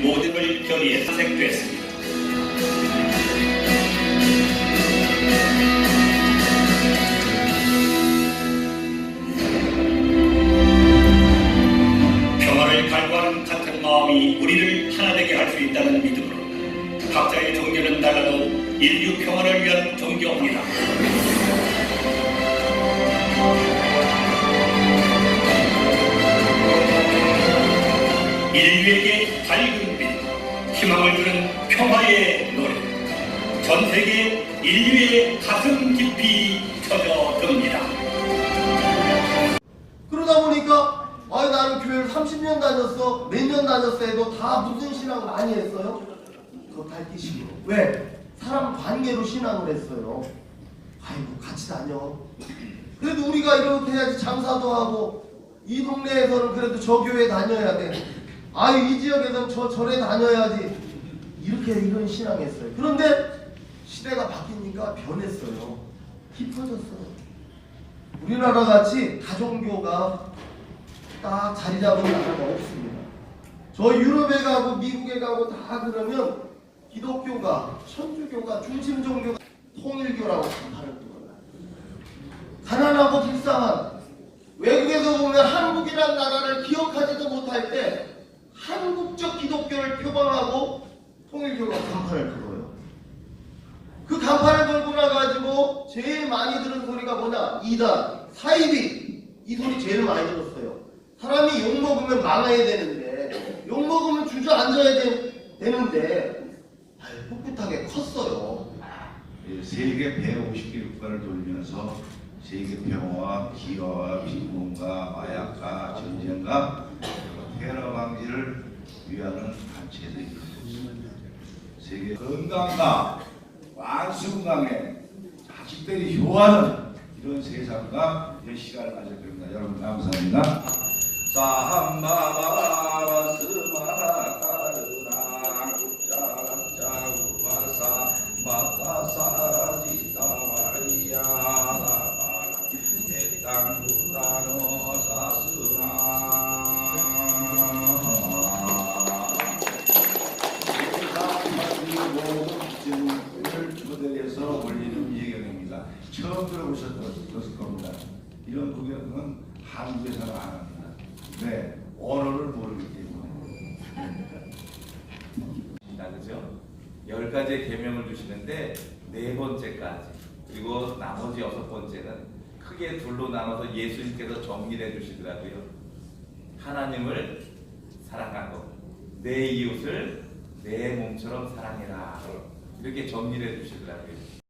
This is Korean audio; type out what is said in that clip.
모든 걸 결의해 탄생됐습니다. 평화를 갈구하는 같은 마음이 우리를 하나 되게 할 수 있다는 믿음으로 각자의 종교는 달라도 인류 평화를 위한 존경합니다 희망을 주는 평화의 노래. 전 세계 인류의 가슴 깊이 터져듭니다. 그러다 보니까 아 나는 교회를 30년 다녔어 몇 년 다녔어 해도 다 무슨 신앙 많이 했어요? 그거 밝히시고 왜? 사람 관계로 신앙을 했어요 아이고 같이 다녀 그래도 우리가 이렇게 해야지 장사도 하고 이 동네에서는 그래도 저 교회 다녀야 돼 아유 이 지역에서는 저 절에 다녀야지 이렇게 이런 신앙했어요 그런데 시대가 바뀌니까 변했어요 깊어졌어요 우리나라 같이 다종교가 딱 자리 잡은 나라가 없습니다. 저 유럽에 가고 미국에 가고 다 그러면 기독교가 천주교가 중심 종교가 통일교라고 간판을 뚫어요. 가난하고 불쌍한 외국에서 보면 한국이란 나라를 기억하지도 못할 때 한국적 기독교를 표방 하고 통일교가 간판을 들어요. 그 간판을 걸고 나가지고 제일 많이 들은 소리가 뭐냐? 이단, 사이비 이 소리 제일 많이 들었어요. 사람이 욕 먹으면 망해야 되는데 욕 먹으면 주저앉아야 되, 되는데 아유, 꿋꿋하게 컸어요. 예, 세계 150개 국가를 돌면서 세계 평화와 기화와 빈곤과 마약과 전쟁과 테러 방지를 위하는 단체들이 있습니다. 세계 건강과 완수건강에 자식들이 효하는 이런 세상과 이런 시간을 가질 겁니다. 여러분 감사합니다. 사함바바바 스 모델에서 올리는 예경입니다. 처음 들어보셨을 겁니다. 이런 구경은 한국에서는 안 합니다. 네, 언어를 모르기 때문에. 나 그죠? 열 가지의 계명을 주시는데 네 번째까지 그리고 나머지 여섯 번째는 크게 둘로 나눠서 예수님께서 정리해 주시더라고요. 하나님을 사랑하고 내 이웃을 내 몸처럼 사랑해라 이렇게 정리해 주시더라고요.